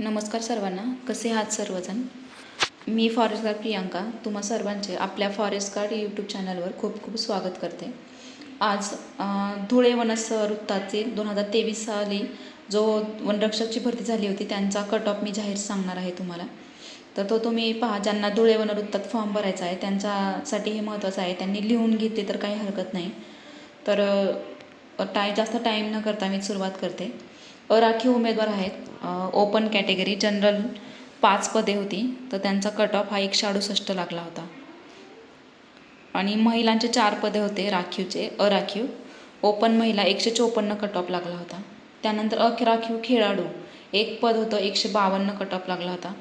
नमस्कार सर्वांना. कसे आहात सर्वजण? मी फॉरेस्ट गार्ड प्रियांका. तुम्हा सर्वांचे आपल्या फॉरेस्ट गार्ड यूट्यूब चॅनलवर खूप खूप स्वागत करते. आज धुळे वनस दोन हजार तेवीस साली जो वनरक्षकची भरती झाली होती त्यांचा कट ऑफ मी जाहीर सांगणार आहे तुम्हाला. तर तो तुम्ही पहा ज्यांना धुळे वनवृत्तात फॉर्म भरायचा आहे त्यांच्यासाठी हे महत्त्वाचं आहे. त्यांनी लिहून घेतले तर काही हरकत नाही. तर टाय जास्त टाईम न करता मी सुरुवात करते. अराखीव उमेदवार आहेत. ओपन कॅटेगरी जनरल पाच पदे होती. तर त्यांचा कट ऑफ हा एकशे अडुसष्ट लागला होता. आणि महिलांचे चार पदे होते राखीवचे अराखीव. ओपन महिला एकशे चोपन्न कट ऑफ लागला होता. त्यानंतर अखराखीव खेळाडू एक पद होतं एकशे बावन्न कट ऑफ लागला होता.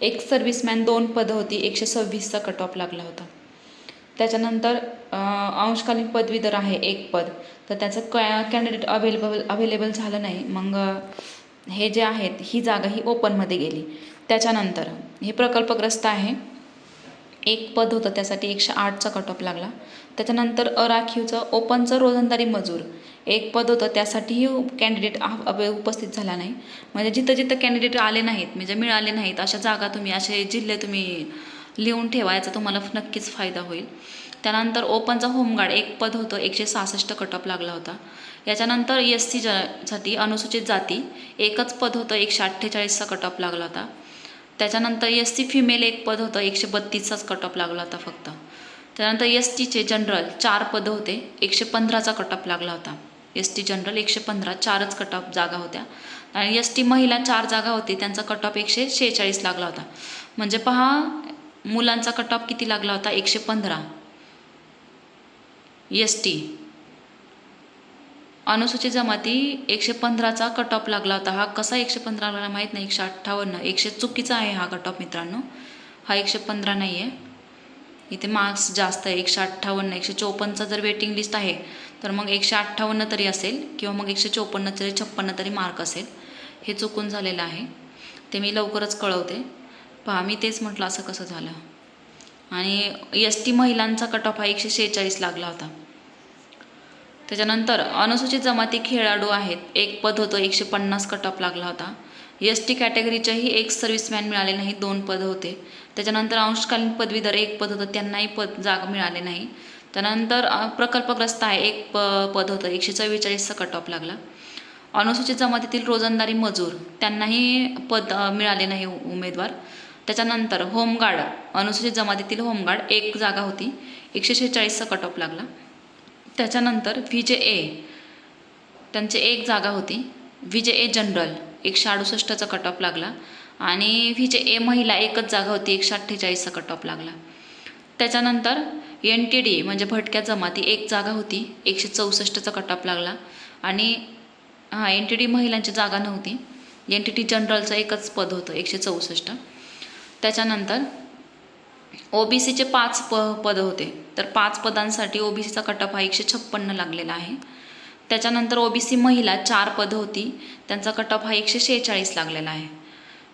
एक सर्व्हिसमॅन दोन पदं होती एकशे सव्वीसचा कट ऑफ लागला होता. त्याच्यानंतर अंशकालीन पदवीधर आहे एक पद. तर त्याचं कॅ कॅन्डिडेट अवेलेबल अवेलेबल झालं नाही. मग हे जे आहेत ही जागा ही ओपनमध्ये गेली. त्याच्यानंतर हे प्रकल्पग्रस्त आहे. एक पद होतं त्यासाठी एकशे आठचा कट ऑफ लागला. त्याच्यानंतर अराखीवचं ओपनचं रोजंदारी मजूर. एक पद होतं त्यासाठीही कॅन्डिडेट उपस्थित झाला नाही. म्हणजे जिथं जिथं कॅन्डिडेट आले नाहीत म्हणजे मिळाले नाहीत अशा जागा तुम्ही असे जिल्हे तुम्ही लिहून ठेवा याचा तुम्हाला नक्कीच फायदा होईल. त्यानंतर ओपनचा होमगार्ड एक पद होतं एकशे सहासष्ट कटअप लागला होता. याच्यानंतर एस सी साठी अनुसूचित जाती एकच पद होतं एकशे अठ्ठेचाळीसचा कटअप लागला होता. त्याच्यानंतर एस सी फिमेल एक पद होतं एकशे बत्तीसचाच कटअप लागला होता फक्त. त्यानंतर एस टीचे जनरल चार पदं होते एकशे पंधराचा कटअप लागला होता. एस टी जनरल एकशे पंधरा चारच कटअप जागा होत्या. आणि एस टी महिला चार जागा होती त्यांचा कटअप एकशे शेहेचाळीस लागला होता. म्हणजे पहा मुलांचा कटअप किती लागला होता? एकशे पंधरा. S T. अनुसूचित जमाती एकशे पंधराचा कट ऑफ लागला होता. हा कसा एकशे पंधरा लागला माहीत नाही. एकशे अठ्ठावन्न एकशे चुकीचा आहे हा कट ऑफ मित्रांनो. हा एकशे पंधरा नाही आहे इथे मार्क्स जास्त आहे. एकशे अठ्ठावन्न एकशे चोपन्नचा जर वेटिंग लिस्ट आहे तर मग एकशे अठ्ठावन्न तरी असेल किंवा मग एकशे चोपन्न तरी छप्पन्न तरी मार्क असेल. हे चुकून झालेलं आहे. ते मी लवकरच कळवते. पहा मी तेच म्हटलं असं कसं झालं. आणि एस टी महिलांचा कट ऑफ हा एकशे शेहेचाळीस लागला होता. त्याच्यानंतर अनुसूचित जमाती खेळाडू आहेत. एक पद होतं एकशे पन्नास कट ऑफ लागला होता. एस टी कॅटेगरीच्याही एक सर्व्हिसमॅन मिळाले नाही दोन पद होते. त्याच्यानंतर अंशकालीन पदवीधर एक पद होतं त्यांनाही पद जागा मिळाले नाही. त्यानंतर प्रकल्पग्रस्त आहे एक प पद होतं एकशे चव्वेचाळीसचा कट ऑफ लागला. अनुसूचित जमातीतील रोजंदारी मजूर त्यांनाही पद मिळाले नाही उमेदवार. त्याच्यानंतर होमगार्ड अनुसूचित जमातीतील होमगार्ड एक जागा होती. एकशे शेहेचाळीसचा कट ऑफ लागला. त्याच्यानंतर व्ही जे ए त्यांची एक जागा होती. व्ही जे ए जनरल एकशे अडुसष्टचा कट ऑफ लागला. आणि व्ही जे ए महिला एकच जागा होती एकशे अठ्ठेचाळीसचा कट ऑफ लागला. त्याच्यानंतर एन टी डी म्हणजे भटक्या जमाती एक जागा होती. एकशे चौसष्टचा कट ऑफ लागला. आणि हां एन टी डी महिलांची जागा नव्हती. एन टी टी जनरलचं एकच पद होतं एकशे चौसष्ट. त्याच्यानंतर ओ बी सीचे पाच प पदं होते. तर पाच पदांसाठी ओ बी सीचा कटअप हा एकशे छप्पन्न लागलेला आहे. त्याच्यानंतर ओ बी सी महिला चार पदं होती. त्यांचा कटअप हा एकशे शेहेचाळीस लागलेला आहे.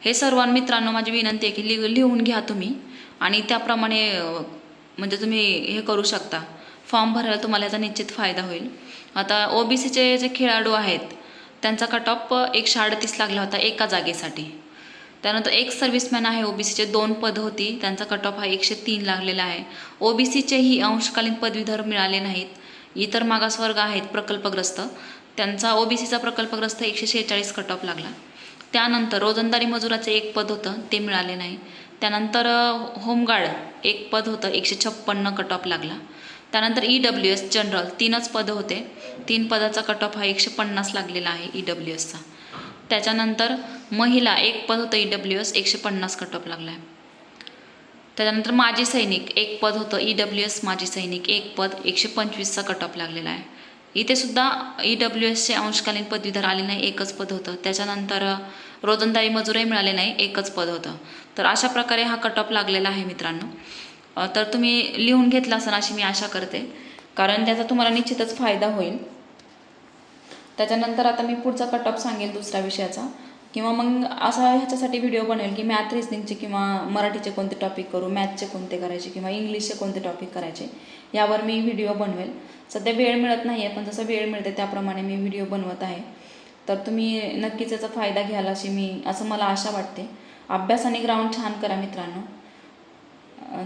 हे सर्व मित्रांनो माझी विनंती आहे की लि लिहून घ्या तुम्ही. आणि त्याप्रमाणे म्हणजे तुम्ही हे करू शकता. फॉर्म भरायला तुम्हाला याचा निश्चित फायदा होईल. आता ओ बी सीचे जे खेळाडू आहेत त्यांचा कटअप एकशे अडतीस लागला होता एका जागेसाठी. त्यानंतर एक सर्व्हिसमॅन आहे ओ बी सीचे दोन पद होती. त्यांचा कट ऑफ हा एकशे तीन लागलेला आहे. ओ बी सीचेही अंशकालीन पदवीधर मिळाले नाहीत. इतर मागासवर्ग आहेत प्रकल्पग्रस्त. त्यांचा ओ बी सीचा प्रकल्पग्रस्त एकशे शेहेचाळीस कट ऑफ लागला. त्यानंतर रोजंदारी मजुराचे एक पद होतं ते मिळाले नाही. त्यानंतर होमगार्ड एक पद होतं एकशे छप्पन्न कट ऑफ लागला. त्यानंतर ई डब्ल्यू एस जनरल तीनच पदं होते. तीन पदाचा कट ऑफ हा एकशे पन्नास लागलेला आहे ई डब्ल्यू एसचा त्याच्यानंतर महिला एक पद होतं ई डब्ल्यू एस एकशे पन्नास कटॉप लागला आहे त्याच्यानंतर माजी सैनिक एक पद होतं ई डब्ल्यू एस माजी सैनिक एक पद एकशे पंचवीसचा कटॉप लागलेला आहे. इथे सुद्धा ई डब्ल्यू एसचे अंशकालीन पदवीधर आले नाही एकच पद होतं. त्याच्यानंतर रोजंदारी मजूरही मिळाले नाही एकच पद होतं. तर अशा प्रकारे हा कटॉप लागलेला आहे मित्रांनो. तर तुम्ही लिहून घेतला असाल अशी मी आशा करते. कारण त्याचा तुम्हाला निश्चितच फायदा होईल. त्याच्यानंतर आता मी पुढचा कट ऑफ सांगेल दुसऱ्या विषयाचा. किंवा मग असा ह्याच्यासाठी व्हिडिओ बनवेल की मॅथ रिजनिंगचे किंवा मराठीचे कोणते टॉपिक करू मॅथचे कोणते करायचे किंवा इंग्लिशचे कोणते टॉपिक करायचे यावर मी व्हिडिओ बनवेल. सध्या वेळ मिळत नाही आहे पण जसं वेळ मिळते त्याप्रमाणे मी व्हिडिओ बनवत आहे. तर तुम्ही नक्कीच याचा फायदा घ्याल अशी मी असं मला आशा वाटते. अभ्यास आणि ग्राउंड छान करा मित्रांनो.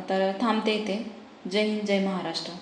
तर थांबते इथे. जय हिंद जय महाराष्ट्र.